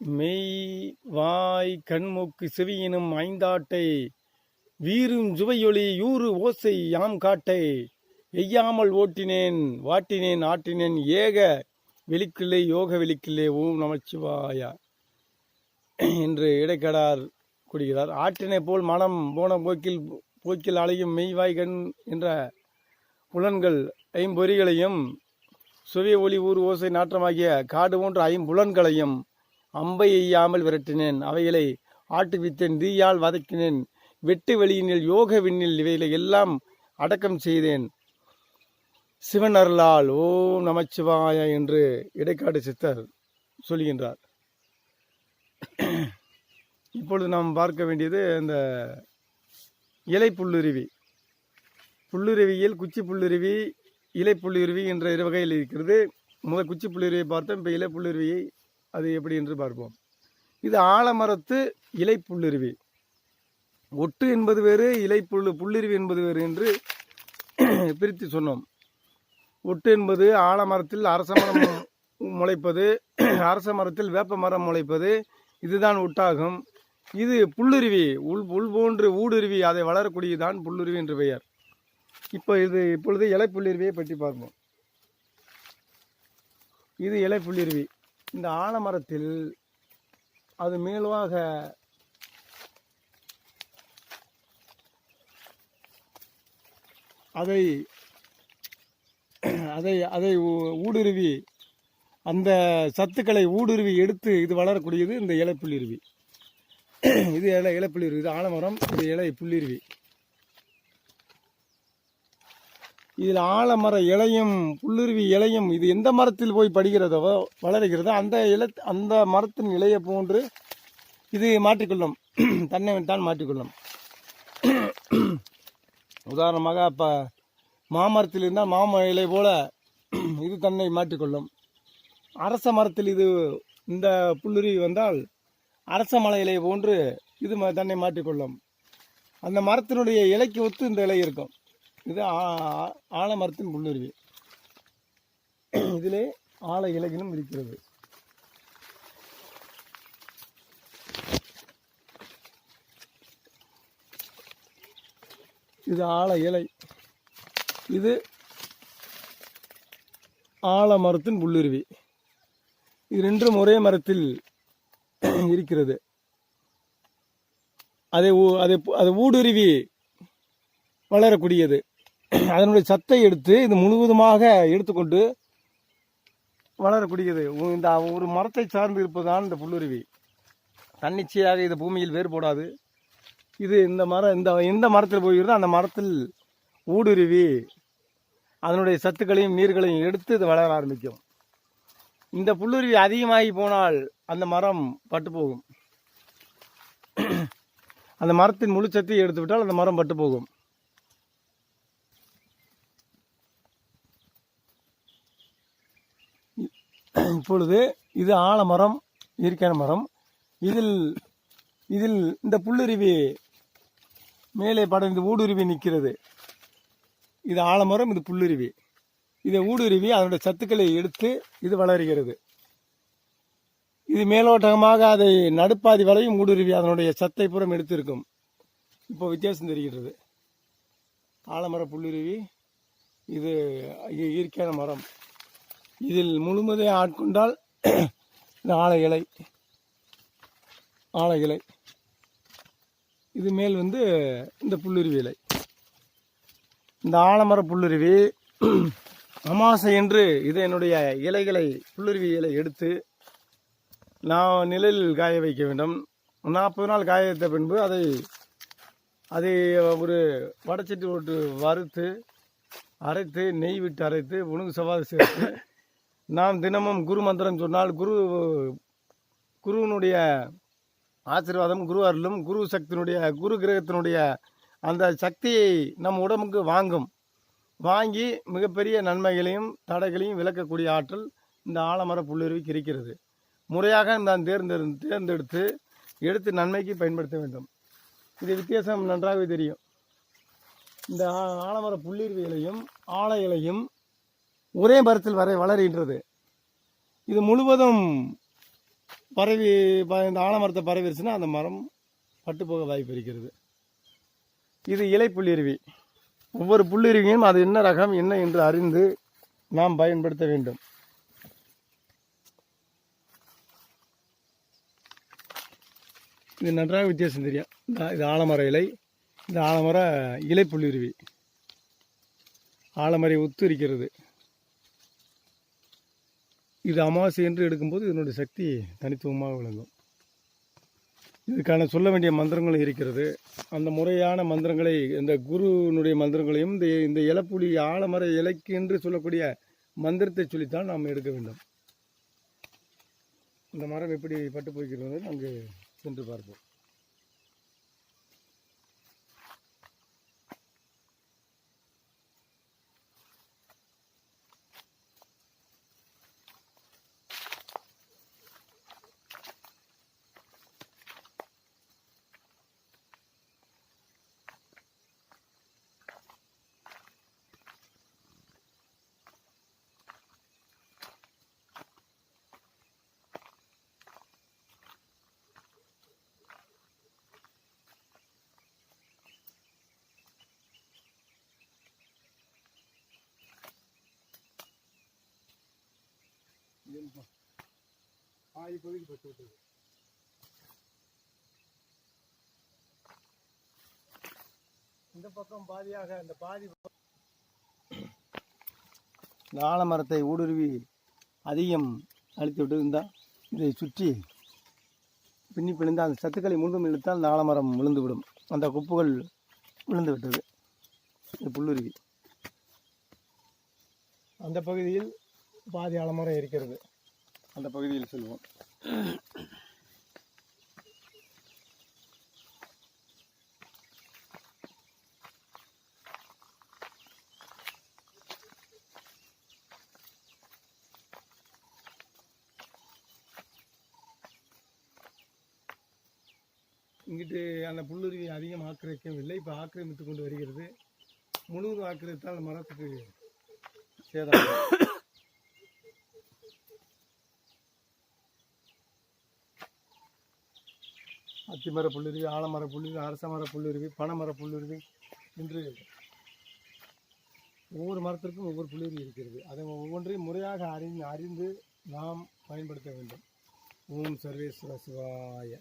மெய் வாய் கண்மூக்கு செவியினும் ஐந்தாட்டை. வீரும் சுவையொளி யூறு ஓசை யாம் காட்டை. எய்யாமல் ஓட்டினேன் வாட்டினேன் ஆட்டினேன் ஏக. வெளிக்கிள்ளே யோக வெளிக்கிள்ளே ஓம் நமச்சிவாயா என்று இடைக்கடார் கூடுகிறார் ஆற்றினை போல் மனம் போன போக்கில் போக்கில் அலையும் மெய்வாய்கண் என்ற புலன்கள் ஐம்பொறிகளையும் சுவை ஒளி ஊர் ஓசை நாற்றமாகிய காடு போன்ற ஐம்புலன்களையும் அம்பை எய்யாமல் விரட்டினேன். அவைகளை ஆட்டுவித்தேன் தீயால் வதக்கினேன். வெட்டு வெளியினில் யோக விண்ணில் இவைகளை எல்லாம் அடக்கம் செய்தேன். சிவன் அருளால் ஓம் நமச்சிவாய என்று இடைக்காடு சித்தர் சொல்கின்றார். இப்பொழுது நாம் பார்க்க வேண்டியது இந்த இலை புல்லுருவி. புல்லுருவியில் குச்சி புல்லுருவி இலை புல்லுருவி என்ற இரு வகையில் இருக்கிறது. முதல் குச்சி புல்லுருவியை பார்த்தோம். இப்போ இலை புல்லுருவியை அது எப்படி என்று பார்ப்போம். இது ஆலமரத்து இலை புல்லுருவி ஒட்டு என்பது வேறு இலை புல்லு புல்லுருவி என்பது வேறு என்று பிரித்து சொன்னோம். ஒட்டு என்பது ஆலமரத்தில் அரச மரம் முளைப்பது அரச மரத்தில் வேப்ப மரம் முளைப்பது இதுதான் ஒட்டாகும். இது புல்லுருவி உள் உள் போன்று ஊடுருவி அதை வளரக்கூடியதான் புல்லுருவி என்று பெயர். இப்போ இது இப்பொழுது இலை புல்லுருவியை பற்றி பார்ப்போம். இது இலை புல்லுருவி இந்த ஆலமரத்தில் அது மேலுவாக அதை அதை அதை ஊ- ஊடுருவி அந்த சத்துக்களை ஊடுருவி எடுத்து இது வளரக்கூடியது இந்த இலை புள்ளிருவி. இது இலை இலை புள்ளிருவி. இது ஆலமரம் இது இலை புள்ளிருவி. இதில் ஆலமர இலையும் புல்லுருவி இலையும் இது எந்த மரத்தில் போய் படுகிறதோ வளருகிறதோ அந்த இல அந்த மரத்தின் இலையை போன்று இது மாற்றிக்கொள்ளும். தன்னை தான் மாற்றிக்கொள்ளும். உதாரணமாக இப்போ மாமரத்தில் இருந்தால் மாமர இலை போல இது தன்னை மாற்றிக்கொள்ளும். அரச மரத்தில் இது இந்த புல்லுருவி வந்தால் அரச மலை இலை போன்று இது ம- தன்னை மாற்றிக்கொள்ளும். அந்த மரத்தினுடைய இலைக்கு ஒத்து இந்த இலை இருக்கும். இது ஆ- ஆலமரத்தின் புல்லுருவி. இதிலே ஆல இலைகளும் இருக்கிறது. இது ஆல இலை. இது ஆலமரத்தின் புல்லுருவி. இது ரெண்டும் ஒரே மரத்தில் இருக்கிறது. அதை ஊ- அதை அது ஊடுருவி வளரக்கூடியது. அதனுடைய சத்தை எடுத்து இது முழுவதுமாக எடுத்துக்கொண்டு வளரக்கூடியது. இந்த ஒரு மரத்தை சார்ந்து இருப்பதுதான் இந்த புல்லுருவி. தன்னிச்சையாக இது பூமியில் வேறுபடாது. இது இந்த மரம் இந்த எந்த மரத்தில் போகிறதோ அந்த மரத்தில் ஊடுருவி அதனுடைய சத்துக்களையும் நீர்களையும் எடுத்து இது வளர ஆரம்பிக்கும். இந்த புல்லுருவி அதிகமாகி போனால் அந்த மரம் பட்டு போகும். அந்த மரத்தின் முழு சத்தையும் எடுத்து விட்டால் அந்த மரம் பட்டு போகும். இப்பொழுது இது ஆலமரம் இயற்கையான மரம். இதில் இதில் இந்த புல்லுருவி மேலே படர்ந்து ஊடுருவி நிற்கிறது. இது ஆலமரம் இது புல்லுருவி. இதை ஊடுருவி அதனுடைய சத்துக்களை எடுத்து இது வளருகிறது. இது மேலோட்டமாக அதை நடுப்பாதி வரையும் ஊடுருவி அதனுடைய சத்தை புறம் எடுத்திருக்கும். இப்போ வித்தியாசம் தெரிகிறது ஆலமர புல்லுருவி இது இயற்கையான மரம். இதில் முழுவதையும் ஆட்கொண்டால் இந்த ஆலை இலை ஆலை இலை. இது மேல் வந்து இந்த புல்லுருவி இலை. இந்த ஆலமர புல்லுருவி அமாசை என்று இது என்னுடைய இலைகளை புல்லுருவி இலை எடுத்து நான் நிழலில் காய வைக்க வேண்டும். நாற்பது நாள் காய வைத்த பின்பு அதை அதை ஒரு வடச்சட்டி போட்டு வறுத்து அரைத்து நெய் விட்டு அரைத்து உணவு சவாரி சேர்த்து நாம் தினமும் குரு மந்திரம் சொன்னால் குரு குருவினுடைய ஆசீர்வாதம் குரு அருளும் குரு சக்தியினுடைய குரு கிரகத்தினுடைய அந்த சக்தியை நம் உடம்புக்கு வாங்கும். வாங்கி மிகப்பெரிய நன்மைகளையும் தடைகளையும் விளக்கக்கூடிய ஆற்றல் இந்த ஆலமர புல்லுருவிக்கு இருக்கிறது. முறையாக நான் தேர்ந்தெடு தேர்ந்தெடுத்து எடுத்து நன்மைக்கு பயன்படுத்த வேண்டும். இது வித்தியாசம் நன்றாகவே தெரியும். இந்த ஆலமர புல்லுருவி ஆலைகளையும் ஒரே மரத்தில் வரை வளர்கின்றது. இது முழுவதும் பரவி ப- இந்த ஆலமரத்தை பரவிருச்சுன்னா அந்த மரம் பட்டு போக வாய்ப்பு இருக்கிறது. இது இலை புள்ளிருவி. ஒவ்வொரு புள்ளிருவியும் அது என்ன ரகம் என்ன என்று அறிந்து நாம் பயன்படுத்த வேண்டும். இது நன்றாக வித்தியாசம் தெரியும். இது ஆலமர இலை இந்த ஆலமர இலை புள்ளிருவி. ஆலமரை ஒத்து இருக்கிறது. இது அமாவாசை என்று எடுக்கும்போது இதனுடைய சக்தி தனித்துவமாக விளங்கும். இதுக்கான சொல்ல வேண்டிய மந்திரங்களும் இருக்கிறது. அந்த முறையான மந்திரங்களை இந்த குருனுடைய மந்திரங்களையும் இந்த இந்த இலப்புலி ஆலமர இலைக்கு என்று சொல்லக்கூடிய மந்திரத்தை சொல்லித்தான் நாம் எடுக்க வேண்டும். இந்த மரம் எப்படி பட்டு போய்க்கிறது அங்கு சென்று பார்ப்போம். பாதி பகுதி பட்டு விட்டுருக்கு இந்த பக்கம் பாதியாக அந்த பாதி இந்த ஆலமரத்தை ஊடுருவி அதிகம் அழித்து விட்டு இருந்தால் இதை சுற்றி பின்னி பிழிந்து அந்த சத்துக்களை முழுதும் இழுத்தால் இந்த ஆலமரம் விழுந்துவிடும். அந்த குப்புகள் விழுந்து விட்டது. இது புல்லுருவி. அந்த பகுதியில் பாதி ஆலமரம் இருக்கிறது. அந்த பகுதியில் செல்வோம். இங்கிட்டு அந்த புல்லுருவி அதிகம் ஆக்கிரமிக்கவில்லை. இப்போ ஆக்கிரமித்து கொண்டு வருகிறது. முழுவதும் ஆக்கிரமித்தால் மரத்துக்கு சேதம் அத்திமர புல்லுருவி ஆலமர புல்லுருவி அரச மர புல்லுருவி பனைமர புல்லுருவி என்று ஒவ்வொரு மரத்திற்கும் ஒவ்வொரு புல்லுருவி இருக்கிறது. அதை ஒவ்வொன்றையும் முறையாக அறிந்து அறிந்து நாம் பயன்படுத்த வேண்டும். ஓம் சர்வேஸ்வர சிவாய.